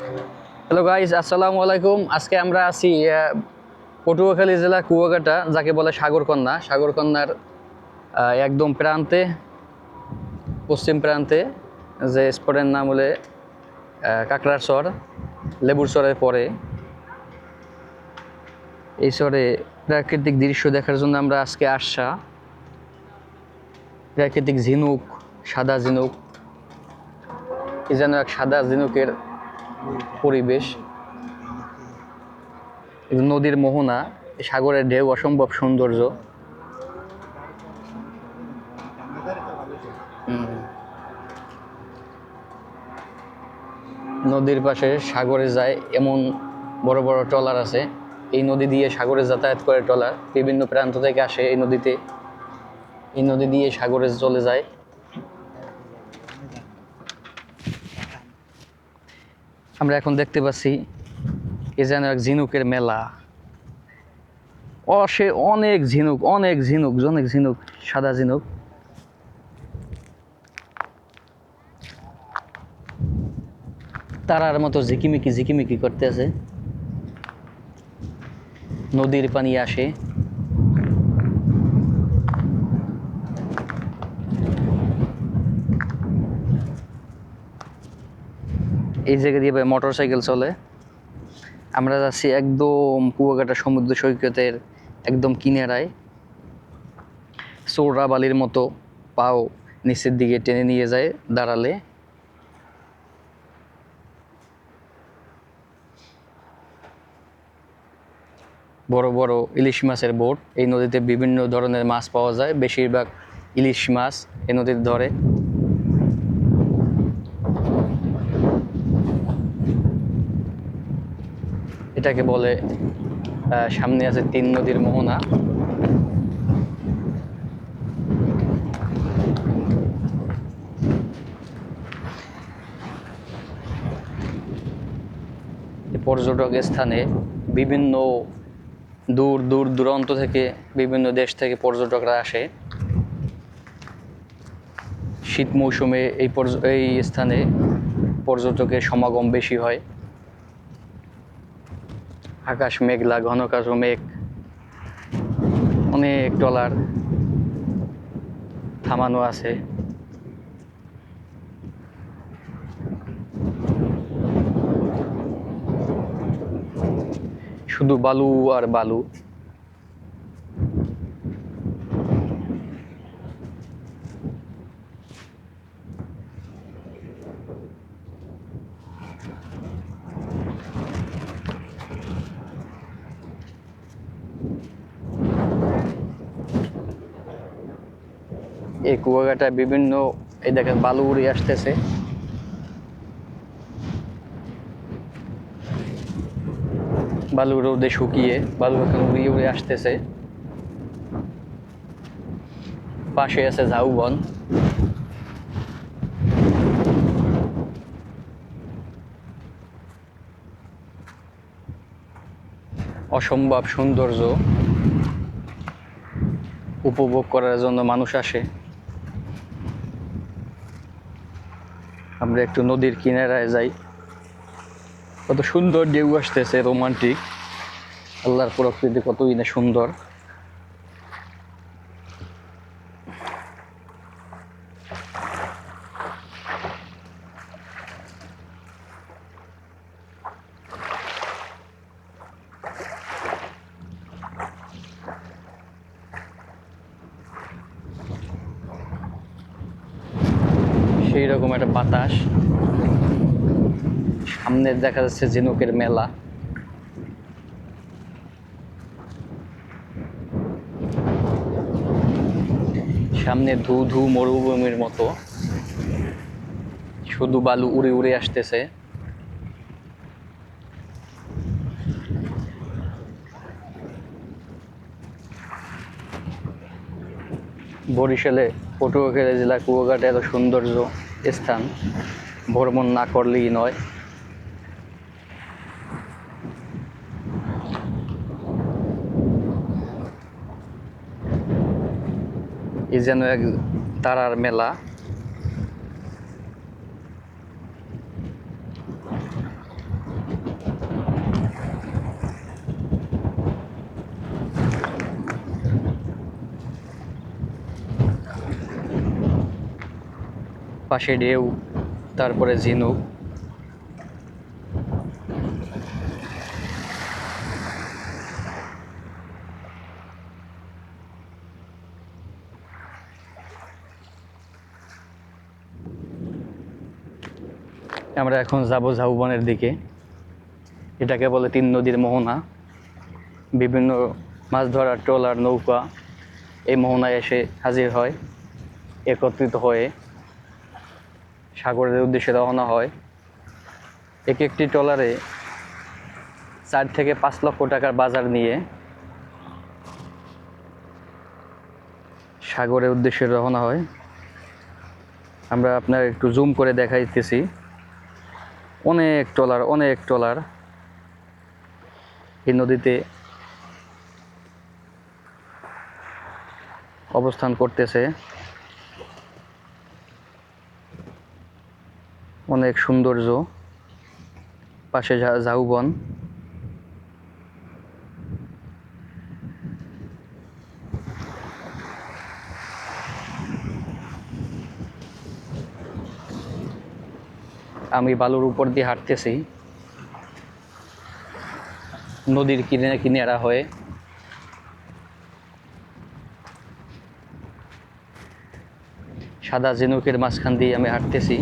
Hello guys আসসালামু আলাইকুম। আজকে আমরা আছি পটুয়াখালী জেলা কুয়াকাটা, যাকে বলে সাগরকন্যা। সাগরকন্যার একদম প্রান্তে, পশ্চিম প্রান্তে, যে স্পটের নাম হলে কাকড়ার চর লেবুর চরের পরে এই চরে প্রাকৃতিক দৃশ্য দেখার জন্য আমরা আজকে আসা। প্রাকৃতিক ঝিনুক, সাদা ঝিনুক। কি যেন এক সাদা ঝিনুকের পরিবেশ নদীর মোহনা সাগরের ঢেউ অসম্ভব সৌন্দর্য। নদীর পাশে সাগরে যায় এমন বড় বড় ট্রলার আছে। এই নদী দিয়ে সাগরে যাতায়াত করে ট্রলার। বিভিন্ন প্রান্ত থেকে আসে এই নদীতে। এই নদী দিয়ে সাগরে চলে যায়। আমরা এখন দেখতে পাচ্ছি, এ যেন এক ঝিনুকের মেলা। অসে অনেক ঝিনুক অনেক ঝিনুক অনেক ঝিনুক, সাদা ঝিনুক। তারার মতো ঝিকিমিকি ঝিকিমিকি করতে আছে নদীর পানি আসে। এই জায়গা দিয়ে মোটর সাইকেল চলে। আমরা যাচ্ছি একদম কুয়াকাটা সমুদ্র সৈকতের একদম কিনারায়। চোরা বালির মতো পাও নিচের দিকে টেনে নিয়ে যায় দাঁড়ালে। বড় বড় ইলিশ মাছের বোট। এই নদীতে বিভিন্ন ধরনের মাছ পাওয়া যায়। বেশিরভাগ ইলিশ মাছ এই নদীর ধরে। এটাকে বলে সামনে আছে তিন নদীর মোহনা। পর্যটক স্থানে বিভিন্ন দূর দূর দূরান্ত থেকে, বিভিন্ন দেশ থেকে পর্যটকরা আসে। শীত মৌসুমে এই পর্য- এই স্থানে পর্যটকের সমাগম বেশি হয়। আকাশ মেঘলা ঘন কালো মেঘ অনেক ডলার থামানো আছে। শুধু বালু আর বালু। কুয়াকাটায় বিভিন্ন, এই দেখেন বালু উড়ে আসতেছে। বালু রোদে শুকিয়ে বালু এখন উড়িয়ে উড়ে আসতেছে। পাশে আছে ঝাউবন। অসম্ভব সৌন্দর্য উপভোগ করার জন্য মানুষ আসে। আমরা একটু নদীর কিনারায় যাই। কত সুন্দর ঢেউ আসতেছে রোমান্টিক আল্লাহর প্রকৃতি কতই না সুন্দর। সেই রকম একটা বাতাস। সামনে দেখা যাচ্ছে ঝিনুকের মেলা। সামনে ধু ধু মরুভূমির মতো। শুধু বালু উড়ে উড়ে আসতেছে। বরিশালে পটুয়াখালী জেলা কুয়াকাটা এত সৌন্দর্য। স্থান। ভ্রমণ না করলেই নয়। এই যেন এক তারার মেলা। পাশে ঢেউ, তারপরে ঝিনুক। আমরা এখন যাব ঝাউবনের দিকে। এটাকে বলে তিন নদীর মোহনা। বিভিন্ন মাছ ধরার ট্রলার, নৌকা এই মোহনায় এসে হাজির হয়, একত্রিত হয়ে। সাগরের উদ্দেশ্যে রওনা হয়। এক একটি ট্রলারে চার থেকে পাঁচ লক্ষ টাকার বাজার নিয়ে সাগরের উদ্দেশ্যে রওনা হয়। আমরা আপনার একটু জুম করে দেখাইতেছি। অনেক ট্রলার অনেক ট্রলার এই নদীতে অবস্থান করতেছে। অনেক সৌন্দর্য। পাশে ঝাউবন। আমি বালুর উপর দিয়ে হাঁটতেছি। নদীর কিনে কিনারা হয়ে। সাদা ঝিনুকের মাঝখান দিয়ে আমি হাঁটতেছি।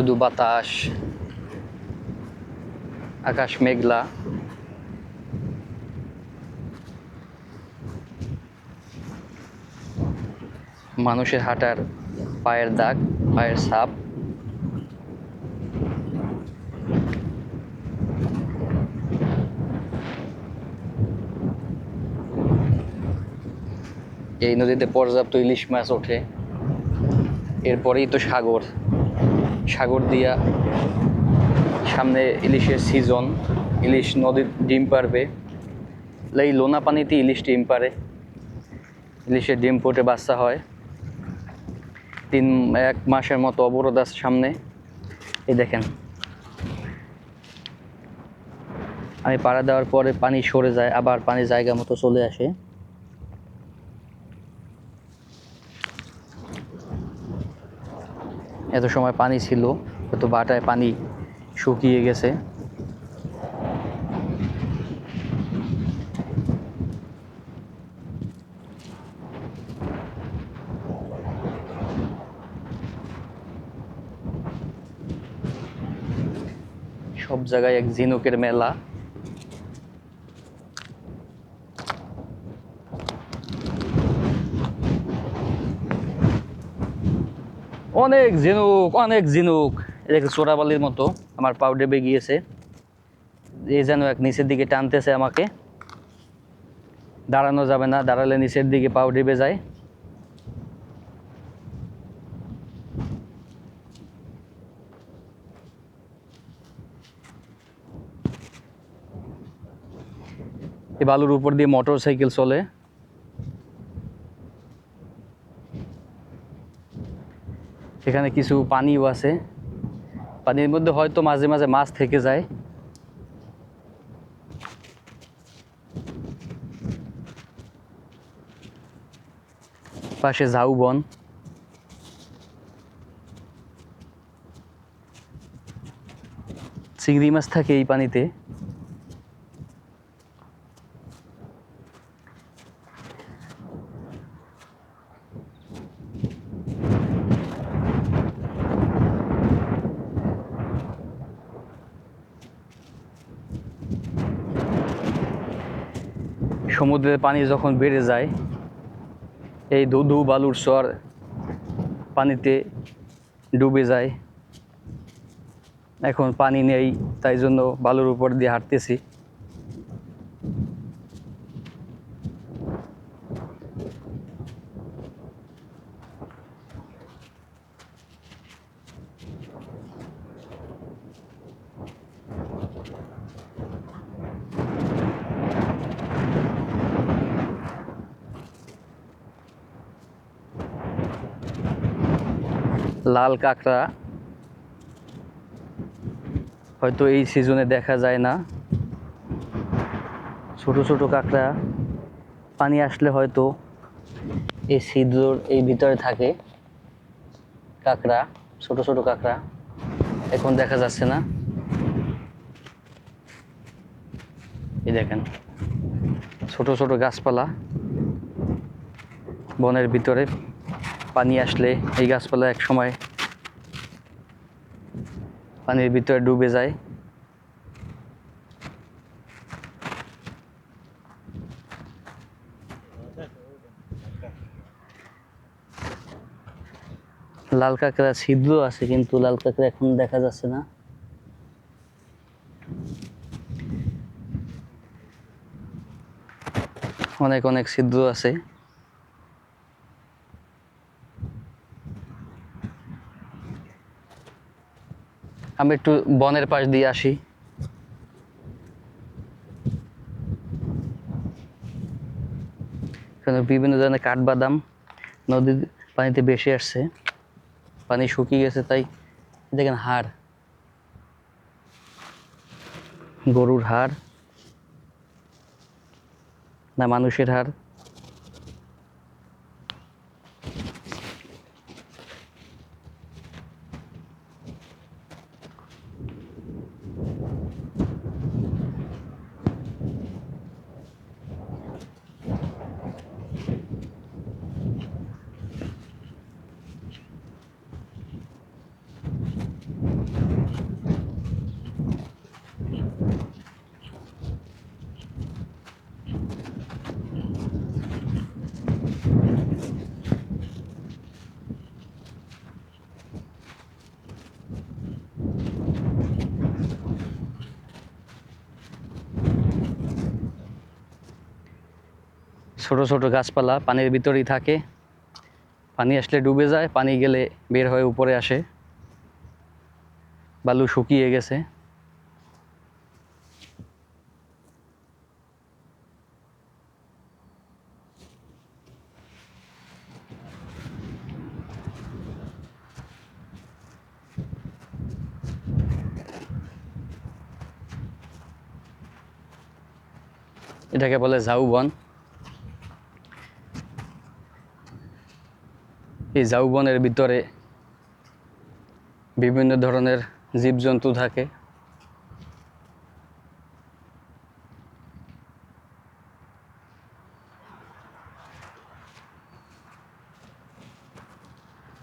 শুধু বাতাস, আকাশ মেঘলা। মানুষের হাঁটার পায়ের দাগ, পায়ের ছাপ। এই নদীতে পর্যাপ্ত ইলিশ মাছ ওঠে। এরপরেই তো সাগর। সাগর দিয়া সামনে ইলিশের সিজন ইলিশ নদীর ডিম পারবে। এই লোনা পানিতে ইলিশ ডিম পারে। ইলিশের ডিম ফুটে বাচ্চা হয়। তিন, এক মাসের মতো অবরোধ আছে সামনে। এই দেখেন। আমি পাড়া দেওয়ার পরে পানি সরে যায়, আবার পানি জায়গা মতো চলে আসে। এত সময় পানি ছিল এত বাটায় পানি শুকিয়ে গেছে। সব জায়গায় এক ঝিনুকের মেলা। অনেক ঝিনুক অনেক ঝিনুক। এটাকে চোরাবালির মতো আমার পাও ডেবে গিয়েছে এই যেন এক নিচের দিকে টানতেছে আমাকে। দাঁড়ানো যাবে না, দাঁড়ালে নিচের দিকে পাও ডেবে যায় এই বালুর উপর দিয়ে মোটর সাইকেল চলে। এখানে কিছু পানিও আছে। পানির মধ্যে হয়তো মাঝে মাঝে মাছ থেকে যায়। পাশে ঝাউবন চিংড়ি মাছ থাকে এই পানিতে। সমুদ্রের পানি যখন বেড়ে যায়, এই ধুধু বালুর চর পানিতে ডুবে যায়। এখন পানি নেই, তাই জন্য বালুর উপর দিয়ে হাঁটতেছি। লাল কাঁকড়া। হয়তো এই সিজনে দেখা যায় না। ছোট ছোট কাঁকড়া। পানি আসলে হয়তো এই ছিদ্রর এই ভিতরে থাকে কাঁকড়া, ছোট ছোট কাঁকড়া। এখন দেখা যাচ্ছে না। এই দেখেন, ছোট ছোট গাছপালা বনের ভিতরে। পানি আসলে এই গাছপালা এক সময় পানির ভিতরে ডুবে যায়। লাল কাঁকড়া ছিদ্র আছে, কিন্তু লাল কাঁকড়া এখন দেখা যাচ্ছে না। অনেক অনেক ছিদ্র আছে। আমি একটু বনের পাশ দিয়ে আসি। বিভিন্ন ধরনের কাঠবাদাম নদীর পানিতে বেশি আসছে। পানি শুকিয়ে গেছে, তাই দেখেন হাড়। গরুর হাড় না মানুষের হাড়। ছোট ছোট গাছপালা পানির ভিতরেই থাকে। পানি আসলে ডুবে যায়, পানি গেলে বের হয়ে উপরে আসে। বালু শুকিয়ে গেছে। এটাকে বলে ঝাউবন। এই ঝাউবনের ভিতরে বিভিন্ন ধরনের জীবজন্তু থাকে।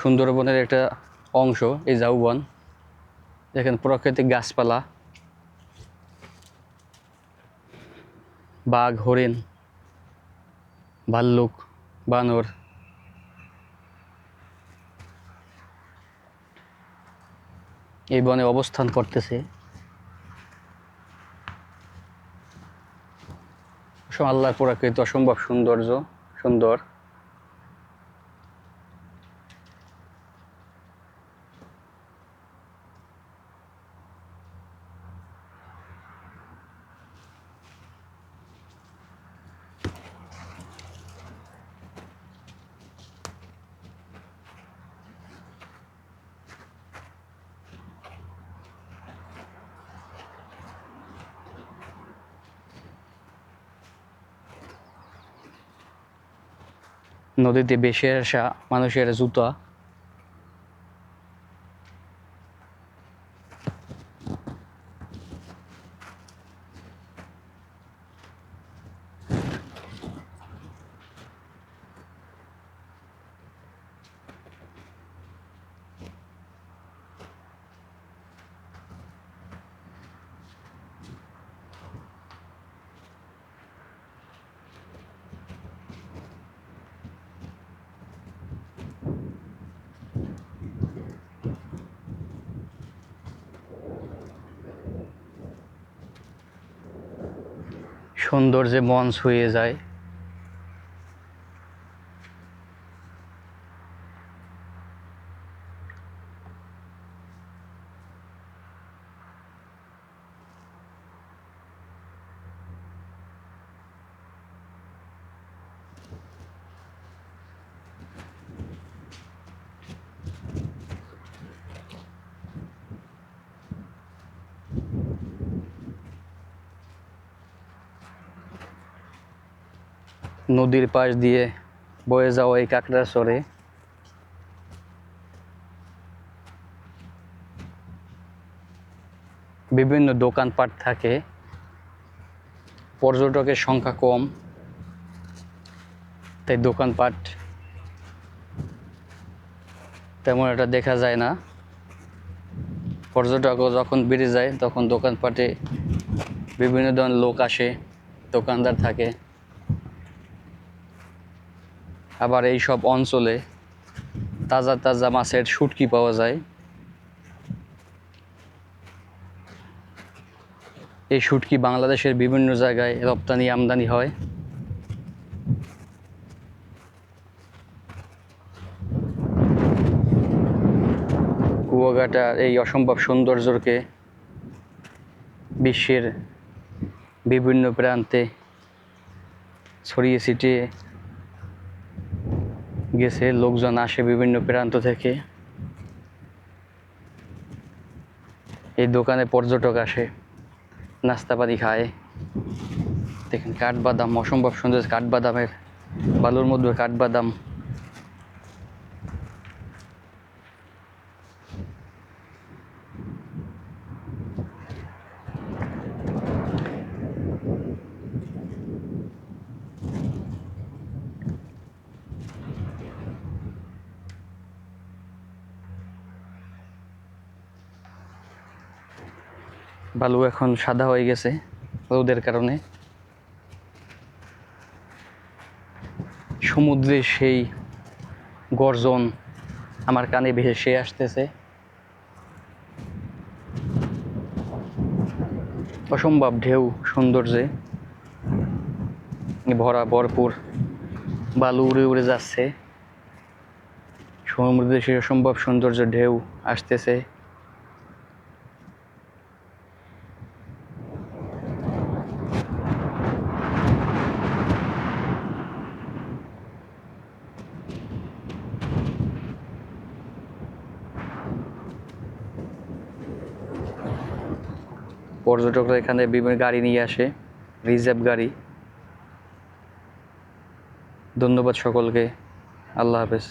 সুন্দরবনের একটা অংশ, এই ঝাউবন দেখেন প্রাকৃতিক গাছপালা, বাঘ, হরিণ, ভাল্লুক, বানর এই বনে অবস্থান করতেছে। আল্লাহ আল্লাহর প্রাকৃত অসম্ভব সৌন্দর্য সুন্দর। নদীতে বেশি আসা মানুষের জুতা সৌন্দর্যে মন ছুঁয়ে যায়। নদীর পাশ দিয়ে বয়ে যাওয়া এই কাঁকড়া চরে। বিভিন্ন দোকানপাট থাকে। পর্যটকের সংখ্যা কম। তাই দোকানপাট তেমন একটা দেখা যায় না। পর্যটকও যখন বেড়ে যায়, তখন দোকানপাটে বিভিন্ন ধরনের লোক আসে, দোকানদার থাকে। আবার এই সব অঞ্চলে তাজা তাজা মাছের শুটকি পাওয়া যায়। এই শুটকি বাংলাদেশের বিভিন্ন জায়গায় রপ্তানি আমদানি হয়। কুয়াকাটার এই অসম্ভব সৌন্দর্যকে বিশ্বের বিভিন্ন প্রান্তে ছড়িয়ে ছিটিয়ে গেছে, লোকজন আসে বিভিন্ন প্রান্ত থেকে। এই দোকানে পর্যটক আসে নাস্তাপাতি খায়। দেখেন কাঠবাদাম, অসম্ভব সুন্দর কাঠবাদামের, বালুর মধ্যে কাঠবাদাম। বালু এখন সাদা হয়ে গেছে রোদের কারণে। সমুদ্রের সেই গর্জন আমার কানে ভেসে আসতেছে। অসম্ভব ঢেউ, সৌন্দর্যে। ভরা, ভরপুর বালু উড়ে উড়ে যাচ্ছে। সমুদ্রে সেই অসম্ভব সৌন্দর্য ঢেউ আসতেছে। পর্যটকরা এখানে বিভিন্ন গাড়ি নিয়ে আসে রিজার্ভ গাড়ি। ধন্যবাদ সকলকে। আল্লাহ হাফেজ।